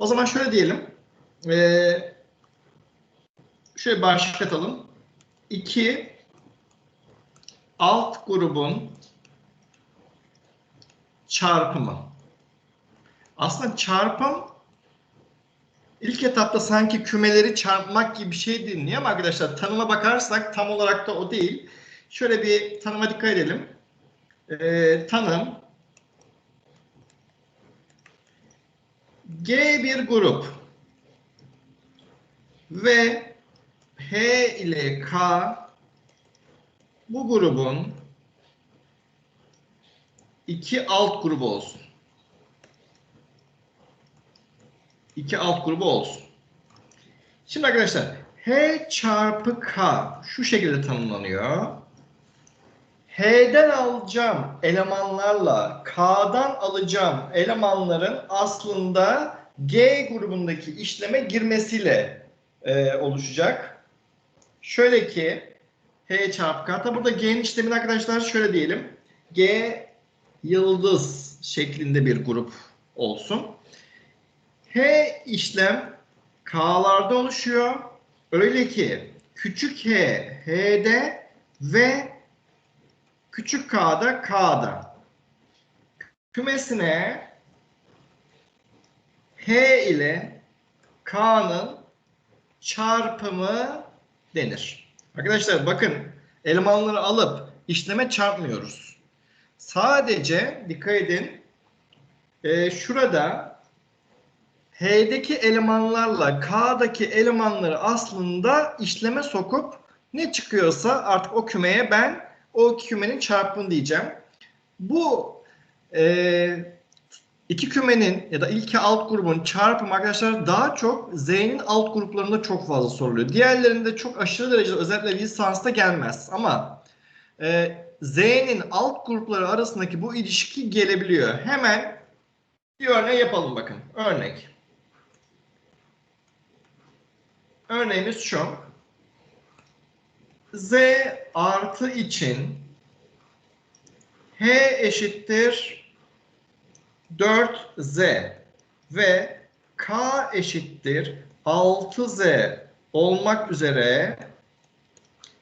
O zaman şöyle diyelim. Ee, şöyle başlık atalım. 2 alt grubun çarpımı. Aslında çarpım ilk etapta sanki kümeleri çarpmak gibi bir şey dinliyor ama arkadaşlar tanıma bakarsak tam olarak da o değil. Şöyle bir tanıma dikkat edelim. Ee, tanım G bir grup ve H ile K bu grubun iki alt grubu olsun. İki alt grubu olsun. Şimdi arkadaşlar H çarpı K şu şekilde tanımlanıyor. H'den alacağım elemanlarla K'dan alacağım elemanların aslında G grubundaki işleme girmesiyle e, oluşacak. Şöyle ki H çarpı K. Tabi burada G'nin işlemini arkadaşlar şöyle diyelim. G yıldız şeklinde bir grup olsun. H işlem K'larda oluşuyor. Öyle ki küçük h H'de ve küçük k'da k'da. Kümesine h ile k'nın çarpımı denir. Arkadaşlar bakın elemanları alıp işleme çarpmıyoruz. Sadece dikkat edin e, şurada H'deki elemanlarla K'daki elemanları aslında işleme sokup ne çıkıyorsa artık o kümeye ben o kümenin çarpımı diyeceğim. Bu e, iki kümenin ya da ilk alt grubun çarpımı arkadaşlar daha çok Z'nin alt gruplarında çok fazla soruluyor. Diğerlerinde çok aşırı derecede özellikle lisansta gelmez ama e, Z'nin alt grupları arasındaki bu ilişki gelebiliyor. Hemen bir örneği yapalım bakın. Örnek. Örneğimiz şu. Z artı için H eşittir 4Z ve K eşittir 6Z olmak üzere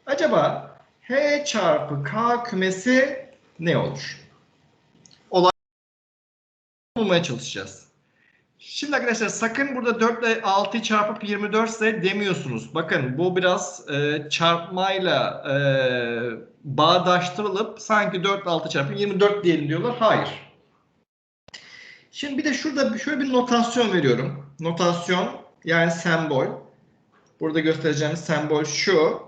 acaba H çarpı K kümesi ne olur? Olay bulmaya çalışacağız. Şimdi arkadaşlar sakın burada 4 ile 6'yı çarpıp 24 ise demiyorsunuz. Bakın bu biraz e, çarpmayla e, bağdaştırılıp sanki 4 ile 6 çarpı 24 diyelim diyorlar. Hayır. Şimdi bir de şurada şöyle bir notasyon veriyorum. Notasyon yani sembol. Burada göstereceğim sembol şu.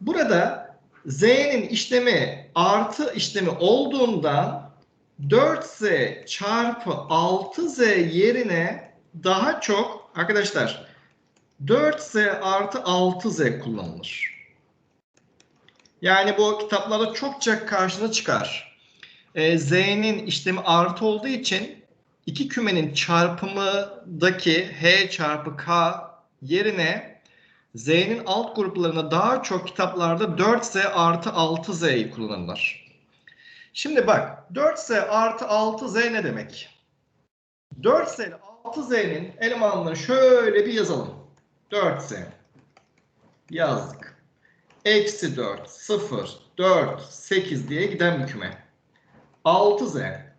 Burada z'nin işlemi artı işlemi olduğundan 4z çarpı 6z yerine daha çok arkadaşlar 4z artı 6z kullanılır. Yani bu kitaplarda çokça karşına çıkar. E, z'nin işlemi artı olduğu için iki kümenin çarpımındaki h çarpı k yerine z'nin alt gruplarına daha çok kitaplarda 4z artı 6z'yi kullanırlar. Şimdi bak 4z artı 6z ne demek? 4z ile 6z'nin elemanlarını şöyle bir yazalım. 4z yazdık. Eksi 4, 0, 4, 8 diye giden bir küme. 6z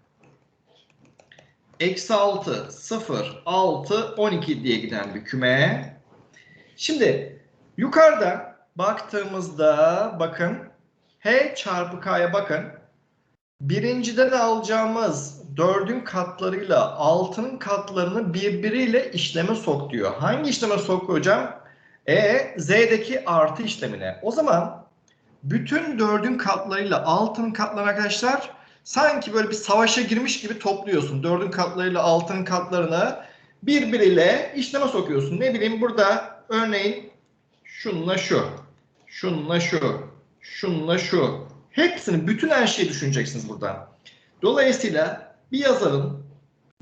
eksi 6, 0, 6, 12 diye giden bir küme. Şimdi yukarıda baktığımızda bakın h çarpı k'ya bakın. Birinciden alacağımız dördün katlarıyla altının katlarını birbiriyle işleme sok diyor. Hangi işleme sok hocam? E, z'deki artı işlemine. O zaman bütün dördün katlarıyla altının katlarını arkadaşlar sanki böyle bir savaşa girmiş gibi topluyorsun. Dördün katlarıyla altının katlarını birbiriyle işleme sokuyorsun. Ne bileyim burada örneğin şununla şu, şununla şu, şununla şu. Hepsini, bütün her şeyi düşüneceksiniz burada. Dolayısıyla bir yazalım.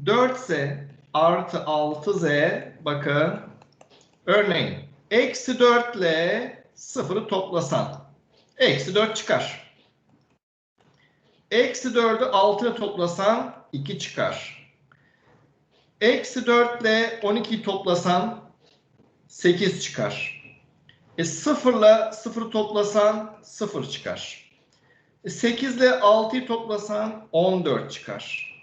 4z artı 6z bakın örneğin eksi 4 ile 0'ı toplasan eksi 4 çıkar. Eksi 4'ü 6 ile toplasan 2 çıkar. Eksi 4 ile 12'yi toplasan 8 çıkar. E 0 ile 0'ı toplasan 0 çıkar. E 8 ile 6'yı toplasan 14 çıkar.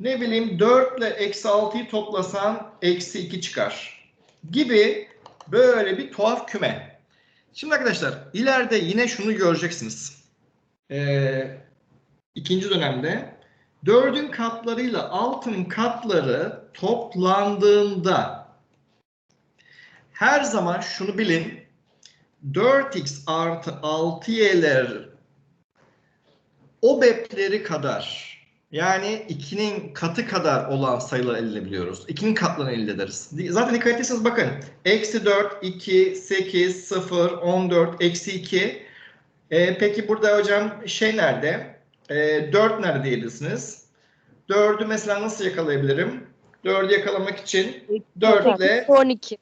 Ne bileyim 4 ile eksi 6'yı toplasan eksi 2 çıkar. Gibi böyle bir tuhaf küme. Şimdi arkadaşlar ileride yine şunu göreceksiniz. Ee, ikinci dönemde dördün katlarıyla altının katları toplandığında her zaman şunu bilin 4x artı 6y'ler o bepleri kadar yani 2'nin katı kadar olan sayıları elde edebiliyoruz. 2'nin katlarını elde ederiz. Zaten dikkat etseniz bakın. Eksi 4, 2, 8, 0, 14, eksi 2. Ee, peki burada hocam şey nerede? Ee, 4 nerede diyebilirsiniz? 4'ü mesela nasıl yakalayabilirim? 4'ü yakalamak için 4 ile 12.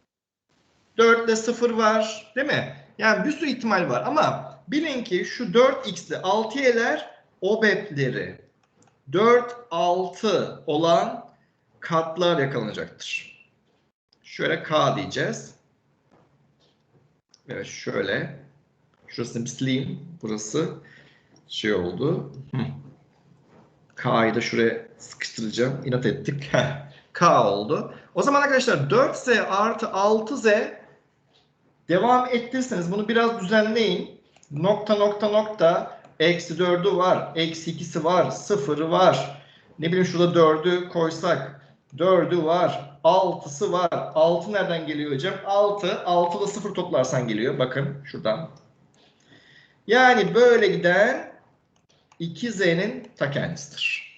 4 ile 0 var değil mi? Yani bir sürü ihtimal var ama bilin ki şu 4x ile 6y'ler OBEP'leri 4, 6 olan katlar yakalanacaktır. Şöyle K diyeceğiz. Evet şöyle. Şurasını bir sileyim. Burası şey oldu. K'yı da şuraya sıkıştıracağım. İnat ettik. K oldu. O zaman arkadaşlar 4Z artı 6Z devam ettirirseniz bunu biraz düzenleyin. Nokta nokta nokta eksi 4'ü var. Eksi 2'si var. 0'ı var. Ne bileyim şurada 4'ü koysak. 4'ü var. 6'sı var. 6 nereden geliyor hocam? 6. 6 da 0 toplarsan geliyor. Bakın şuradan. Yani böyle giden 2z'nin ta kendisidir.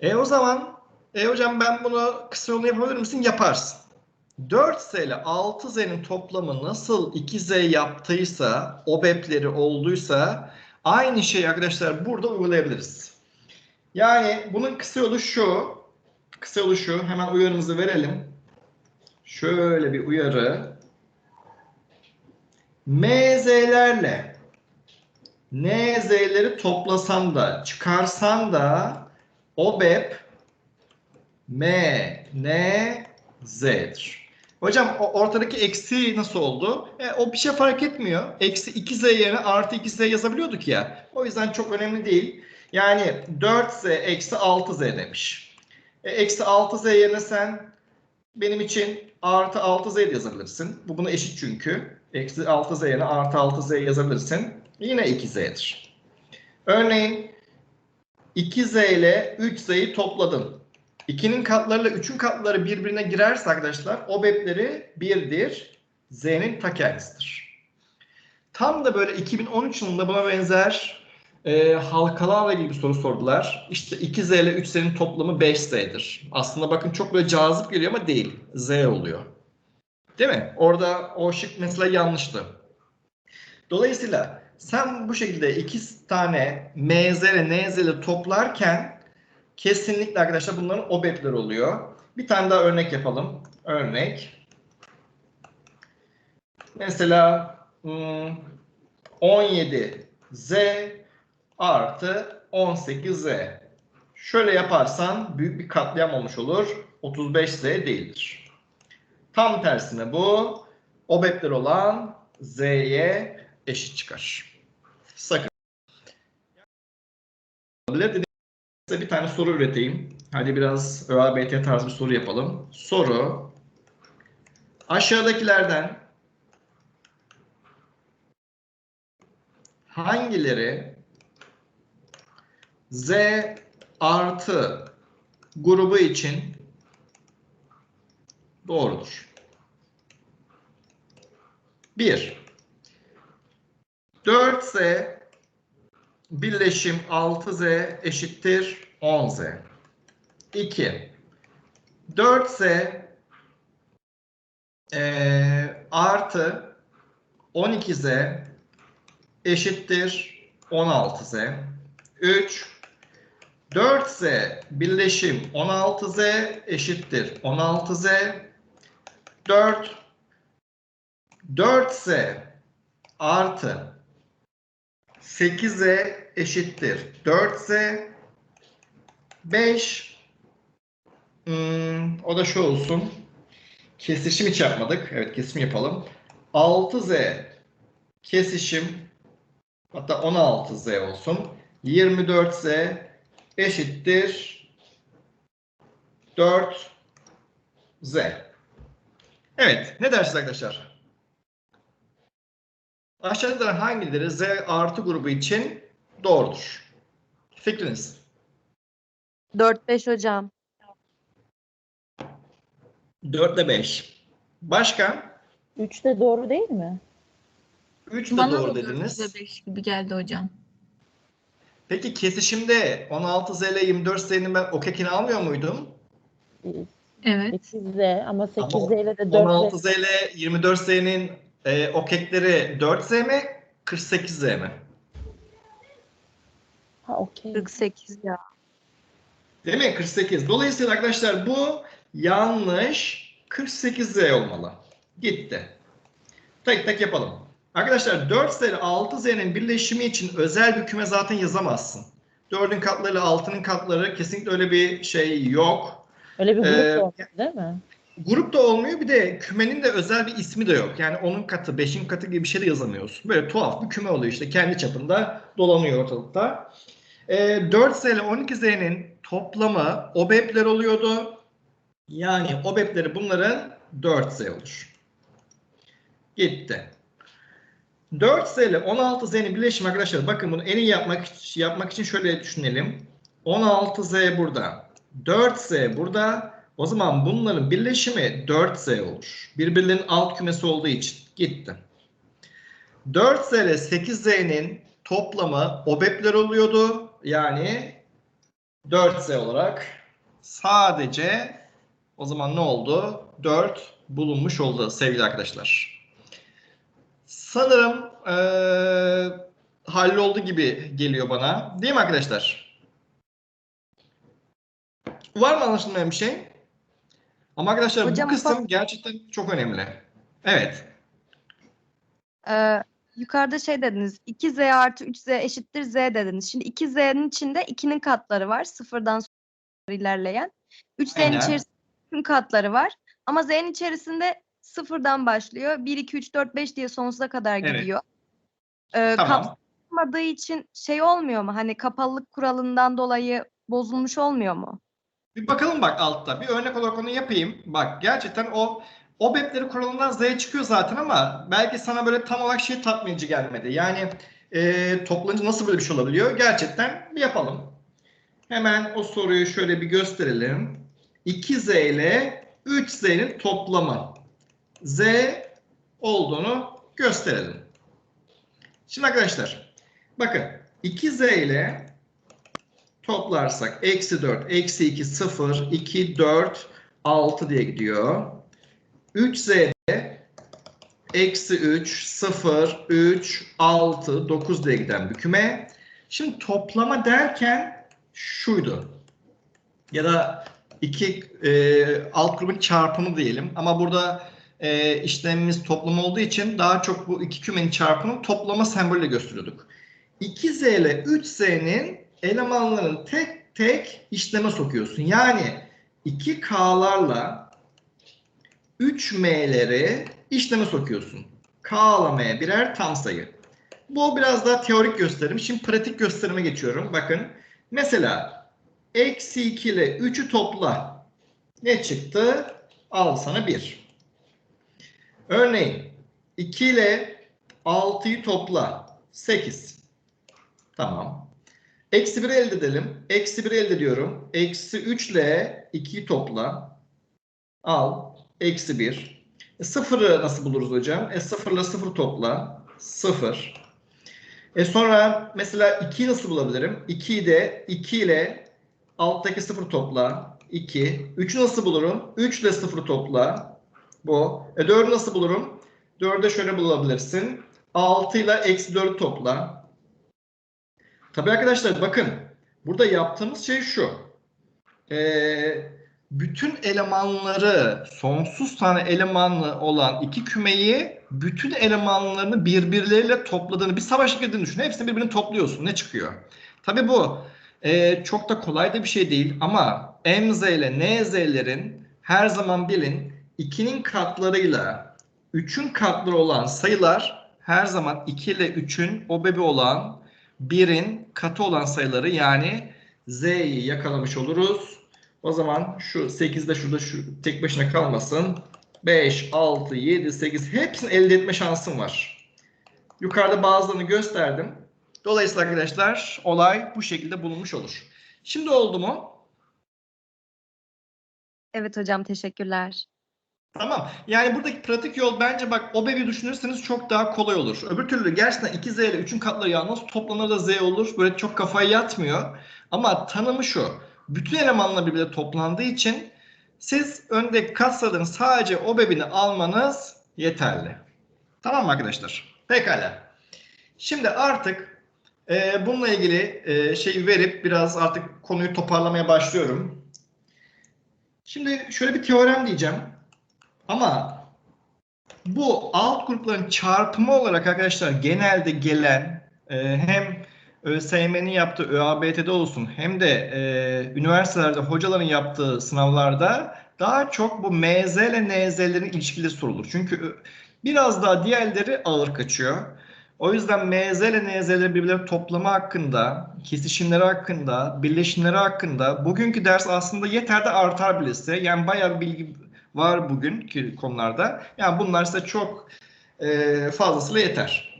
E o zaman e hocam ben bunu kısa yolunu yapabilir misin? Yaparsın. 4z ile 6z'nin toplamı nasıl 2z yaptıysa, OBEP'leri olduysa aynı şeyi arkadaşlar burada uygulayabiliriz. Yani bunun kısa yolu şu. Kısa yolu şu. Hemen uyarımızı verelim. Şöyle bir uyarı. MZ'lerle NZ'leri toplasam da çıkarsam da OBEP M, N, Z'dir. Hocam ortadaki eksi nasıl oldu? E, o bir şey fark etmiyor. Eksi 2Z yerine artı 2Z yazabiliyorduk ya. O yüzden çok önemli değil. Yani 4Z eksi 6Z demiş. E, eksi 6Z yerine sen benim için artı 6Z de yazabilirsin. Bu buna eşit çünkü. Eksi 6Z yerine artı 6Z yazabilirsin. Yine 2Z'dir. Örneğin 2Z ile 3Z'yi topladın. 2'nin katlarıyla 3'ün katları birbirine girerse arkadaşlar OBEP'leri 1'dir. Z'nin ta kendisidir. Tam da böyle 2013 yılında buna benzer e, halkalarla ilgili bir soru sordular. İşte 2Z ile 3Z'nin toplamı 5Z'dir. Aslında bakın çok böyle cazip geliyor ama değil. Z oluyor. Değil mi? Orada o şık mesela yanlıştı. Dolayısıyla sen bu şekilde iki tane NZ ile toplarken kesinlikle arkadaşlar bunların OBEP'leri oluyor. Bir tane daha örnek yapalım. Örnek. Mesela hmm, 17Z artı 18Z. Şöyle yaparsan büyük bir katliam olmuş olur. 35Z değildir. Tam tersine bu OBEP'ler olan Z'ye eşit çıkar. Sakın. Size bir tane soru üreteyim. Hadi biraz ÖABT tarzı bir soru yapalım. Soru. Aşağıdakilerden hangileri Z artı grubu için doğrudur? 1. 4Z birleşim 6Z eşittir 10Z. 2. 4Z e, artı 12Z eşittir 16Z. 3. 4Z birleşim 16Z eşittir 16Z. 4. 4Z artı 8Z eşittir 4Z. 5 Hmm, o da şu olsun. Kesişim hiç yapmadık. Evet kesişim yapalım. 6Z kesişim hatta 16Z olsun. 24Z eşittir 4Z. Evet. Ne dersiniz arkadaşlar? Aşağıdakilerden hangileri Z artı grubu için doğrudur? Fikriniz. 4-5 hocam. 4 ile 5. Başka? 3 de doğru değil mi? 3 de Bana doğru dediniz. 5 gibi geldi hocam. Peki kesişimde 16Z ile 24Z'nin ben o kekini almıyor muydum? Evet. 8Z ama 8Z ile de 4Z. 16Z ile 24Z'nin e, o kekleri 4Z mi? 48Z mi? Ha okey. 48 ya. Değil mi? 48. Dolayısıyla arkadaşlar bu yanlış 48Z olmalı. Gitti. Tek tek yapalım. Arkadaşlar 4Z ile 6Z'nin birleşimi için özel bir küme zaten yazamazsın. 4'ün katları ile 6'nın katları kesinlikle öyle bir şey yok. Öyle bir grup Ee, olmadı değil mi? Grup da olmuyor bir de kümenin de özel bir ismi de yok. Yani onun katı, beşin katı gibi bir şey de yazamıyorsun. Böyle tuhaf bir küme oluyor işte kendi çapında dolanıyor ortalıkta. Ee, 4Z ile 12Z'nin toplamı OBEP'ler oluyordu. Yani OBEP'leri bunların 4Z olur. Gitti. 4Z ile 16Z'nin birleşimi arkadaşlar bakın bunu en iyi yapmak, yapmak için şöyle düşünelim. 16Z burada. 4Z burada. O zaman bunların birleşimi 4Z olur. Birbirlerinin alt kümesi olduğu için gitti. 4Z ile 8Z'nin toplamı OBEP'ler oluyordu. Yani 4Z olarak sadece o zaman ne oldu? 4 bulunmuş oldu sevgili arkadaşlar. Sanırım eee halloldu gibi geliyor bana. Değil mi arkadaşlar? Var mı anlaşılmayan bir şey? Ama arkadaşlar Hocam, bu kısım gerçekten çok önemli. Evet. Ee, yukarıda şey dediniz. 2z artı 3z eşittir z dediniz. Şimdi 2z'nin içinde 2'nin katları var. Sıfırdan sonra ilerleyen. 3z'nin Aynen. içerisinde tüm katları var. Ama z'nin içerisinde sıfırdan başlıyor. 1, 2, 3, 4, 5 diye sonsuza kadar Evet. gidiyor. Ee, Tamam. kapsamadığı için şey olmuyor mu? Hani kapalılık kuralından dolayı bozulmuş olmuyor mu? Bir bakalım bak altta. Bir örnek olarak onu yapayım. Bak gerçekten o o BEP'leri kuralından Z çıkıyor zaten ama belki sana böyle tam olarak şey tatmin edici gelmedi. Yani e, toplanınca nasıl böyle bir şey olabiliyor? Gerçekten bir yapalım. Hemen o soruyu şöyle bir gösterelim. 2Z ile 3Z'nin toplamı. Z olduğunu gösterelim. Şimdi arkadaşlar bakın 2Z ile toplarsak eksi 4, eksi 2, 0, 2, 4, 6 diye gidiyor. 3z'de eksi 3, 0, 3, 6, 9 diye giden bir küme. Şimdi toplama derken şuydu. Ya da iki e, alt grubun çarpımı diyelim. Ama burada e, işlemimiz toplam olduğu için daha çok bu iki kümenin çarpımını toplama sembolüyle gösteriyorduk. 2z ile 3z'nin elemanlarını tek tek işleme sokuyorsun. Yani 2K'larla 3M'leri işleme sokuyorsun. K ile M birer tam sayı. Bu biraz daha teorik gösterim. Şimdi pratik gösterime geçiyorum. Bakın. Mesela eksi 2 ile 3'ü topla. Ne çıktı? Al sana 1. Örneğin 2 ile 6'yı topla. 8. Tamam. Eksi 1'i elde edelim. Eksi 1'i elde ediyorum. Eksi 3 ile 2'yi topla. Al. Eksi 1. E, sıfırı nasıl buluruz hocam? E, 0 ile 0 topla. 0. E sonra mesela 2'yi nasıl bulabilirim? 2'yi de 2 ile alttaki 0 topla. 2. 3'ü nasıl bulurum? 3 ile 0 topla. Bu. E 4'ü nasıl bulurum? 4'ü şöyle bulabilirsin. 6 ile eksi 4'ü topla. Tabii arkadaşlar bakın burada yaptığımız şey şu. Ee, bütün elemanları sonsuz tane elemanlı olan iki kümeyi bütün elemanlarını birbirleriyle topladığını bir savaş girdiğini düşün. Hepsini birbirini topluyorsun. Ne çıkıyor? Tabii bu Ee, çok da kolay da bir şey değil ama MZ ile NZ'lerin her zaman bilin 2'nin katlarıyla 3'ün katları olan sayılar her zaman 2 ile 3'ün obebi olan 1'in katı olan sayıları yani Z'yi yakalamış oluruz. O zaman şu 8'de şurada şu tek başına kalmasın. 5, 6, 7, 8 hepsini elde etme şansım var. Yukarıda bazılarını gösterdim. Dolayısıyla arkadaşlar olay bu şekilde bulunmuş olur. Şimdi oldu mu? Evet hocam teşekkürler. Tamam. Yani buradaki pratik yol bence bak o bebi düşünürseniz çok daha kolay olur. Öbür türlü gerçekten 2Z ile 3'ün katları yalnız toplanır da Z olur. Böyle çok kafaya yatmıyor. Ama tanımı şu. Bütün elemanlar birbirine toplandığı için siz öndeki katsayıların sadece o bebini almanız yeterli. Tamam mı arkadaşlar? Pekala. Şimdi artık e, bununla ilgili e, şeyi verip biraz artık konuyu toparlamaya başlıyorum. Şimdi şöyle bir teorem diyeceğim. Ama bu alt grupların çarpımı olarak arkadaşlar genelde gelen e, hem ÖSYM'nin yaptığı ÖABT'de olsun hem de e, üniversitelerde hocaların yaptığı sınavlarda daha çok bu MZ ile NZ'lerin ilişkili sorulur. Çünkü ö- biraz daha diğerleri ağır kaçıyor. O yüzden MZ ile NZ'leri birbirleri toplama hakkında, kesişimleri hakkında, birleşimleri hakkında bugünkü ders aslında yeter de artar bile size. Yani bayağı bir bilgi var bugünkü konularda. Yani bunlar size çok e, fazlasıyla yeter.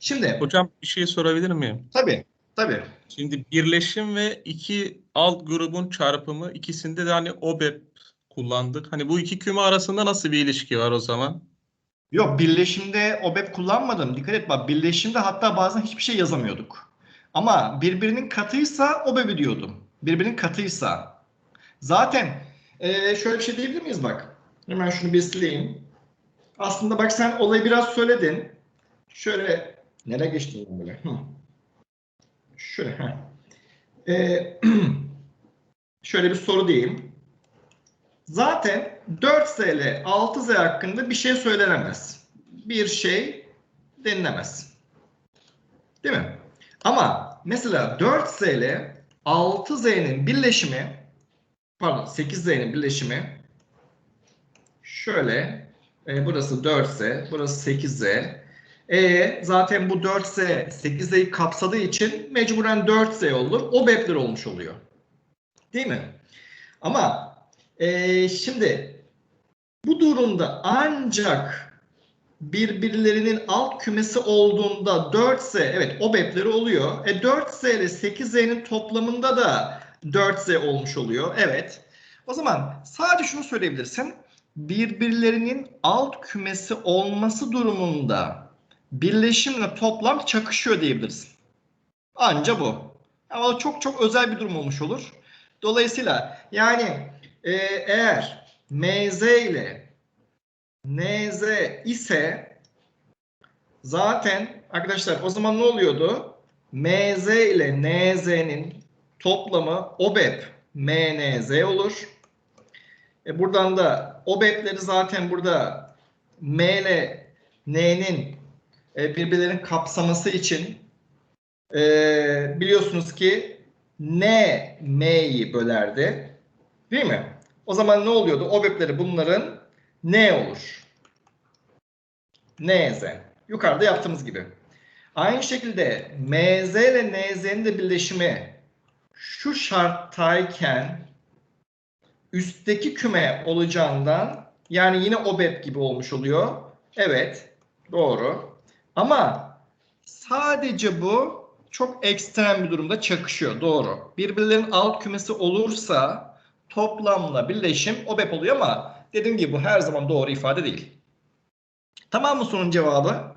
Şimdi Hocam bir şey sorabilir miyim? tabii tabii Şimdi birleşim ve iki alt grubun çarpımı ikisinde de hani OBEP kullandık. Hani bu iki küme arasında nasıl bir ilişki var o zaman? Yok birleşimde OBEP kullanmadım. Dikkat et bak birleşimde hatta bazen hiçbir şey yazamıyorduk. Ama birbirinin katıysa OBEP'i diyordum. Birbirinin katıysa. Zaten e, şöyle bir şey diyebilir miyiz bak? Hemen şunu bir sileyim. Aslında bak sen olayı biraz söyledin. Şöyle nereye geçtin böyle? Hı. Şöyle. heh. E, şöyle bir soru diyeyim. Zaten 4Z ile 6Z hakkında bir şey söylenemez. Bir şey denilemez. Değil mi? Ama mesela 4Z ile 6Z'nin birleşimi pardon 8Z'nin birleşimi şöyle e, burası 4Z, burası 8Z. E zaten bu 4Z 8Z'yi kapsadığı için mecburen 4Z olur. O bepler olmuş oluyor. Değil mi? Ama ee, şimdi bu durumda ancak birbirlerinin alt kümesi olduğunda 4Z evet o bepleri oluyor. E 4Z ile 8Z'nin toplamında da 4Z olmuş oluyor. Evet. O zaman sadece şunu söyleyebilirsin. Birbirlerinin alt kümesi olması durumunda birleşimle toplam çakışıyor diyebilirsin. Anca bu. Ama çok çok özel bir durum olmuş olur. Dolayısıyla yani ee, eğer MZ ile NZ ise zaten arkadaşlar o zaman ne oluyordu? MZ ile NZ'nin toplamı OBEP MNZ olur. E buradan da OBEP'leri zaten burada M ile N'nin e, birbirlerinin kapsaması için e, biliyorsunuz ki N M'yi bölerdi. Değil mi? O zaman ne oluyordu? OBEP'leri bunların ne olur? NZ. Yukarıda yaptığımız gibi. Aynı şekilde MZ ile NZ'nin de birleşimi şu şarttayken üstteki küme olacağından yani yine OBEP gibi olmuş oluyor. Evet. Doğru. Ama sadece bu çok ekstrem bir durumda çakışıyor. Doğru. Birbirlerinin alt kümesi olursa toplamla birleşim OBEP oluyor ama dediğim gibi bu her zaman doğru ifade değil. Tamam mı sorunun cevabı?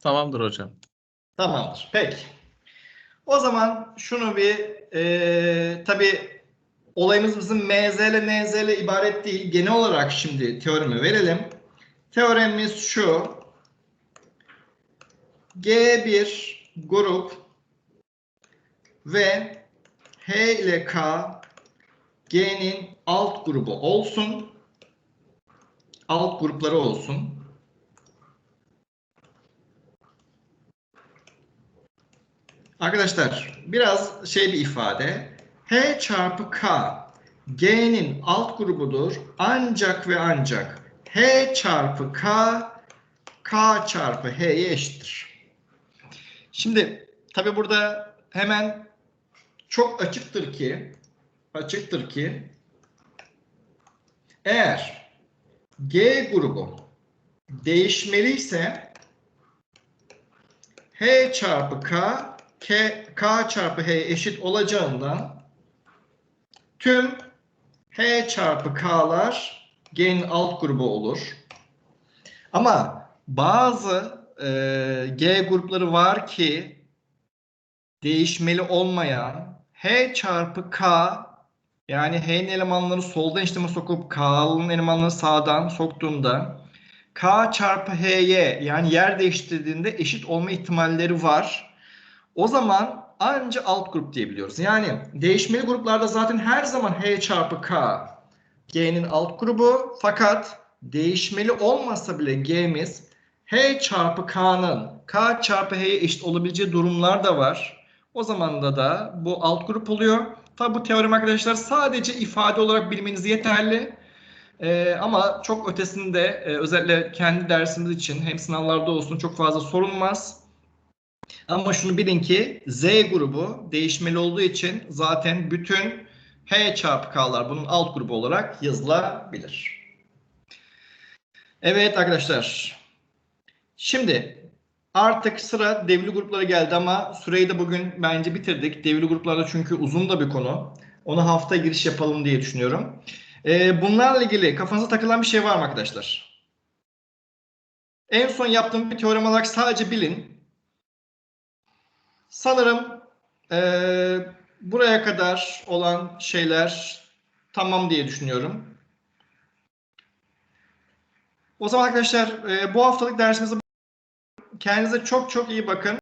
Tamamdır hocam. Tamamdır. Peki. O zaman şunu bir e, tabi olayımız bizim MZ ile NZ ile ibaret değil. Genel olarak şimdi teoremi verelim. Teoremimiz şu. G1 grup ve H ile K G'nin alt grubu olsun. Alt grupları olsun. Arkadaşlar biraz şey bir ifade. H çarpı K G'nin alt grubudur. Ancak ve ancak H çarpı K K çarpı H'ye eşittir. Şimdi tabi burada hemen çok açıktır ki açıktır ki eğer G grubu değişmeliyse H çarpı K, K, K çarpı H eşit olacağından tüm H çarpı K'lar G'nin alt grubu olur. Ama bazı e, G grupları var ki değişmeli olmayan H çarpı K yani H'nin elemanları soldan işleme sokup K'nın elemanları sağdan soktuğumda K çarpı H'ye yani yer değiştirdiğinde eşit olma ihtimalleri var. O zaman anca alt grup diyebiliyoruz. Yani değişmeli gruplarda zaten her zaman H çarpı K G'nin alt grubu fakat değişmeli olmasa bile G'miz H çarpı K'nın K çarpı H'ye eşit olabileceği durumlar da var. O zaman da da bu alt grup oluyor. Tabi bu teorem arkadaşlar sadece ifade olarak bilmeniz yeterli. Ee, ama çok ötesinde e, özellikle kendi dersimiz için hem sınavlarda olsun çok fazla sorulmaz. Ama şunu bilin ki Z grubu değişmeli olduğu için zaten bütün H çarpı K'lar bunun alt grubu olarak yazılabilir. Evet arkadaşlar. Şimdi artık sıra devli gruplara geldi ama süreyi de bugün bence bitirdik. Devli gruplarda çünkü uzun da bir konu. Onu hafta giriş yapalım diye düşünüyorum. Ee, bunlarla ilgili kafanıza takılan bir şey var mı arkadaşlar? En son yaptığım bir teorem olarak sadece bilin. Sanırım eee, buraya kadar olan şeyler tamam diye düşünüyorum. O zaman arkadaşlar eee, bu haftalık dersimizi kendinize çok çok iyi bakın.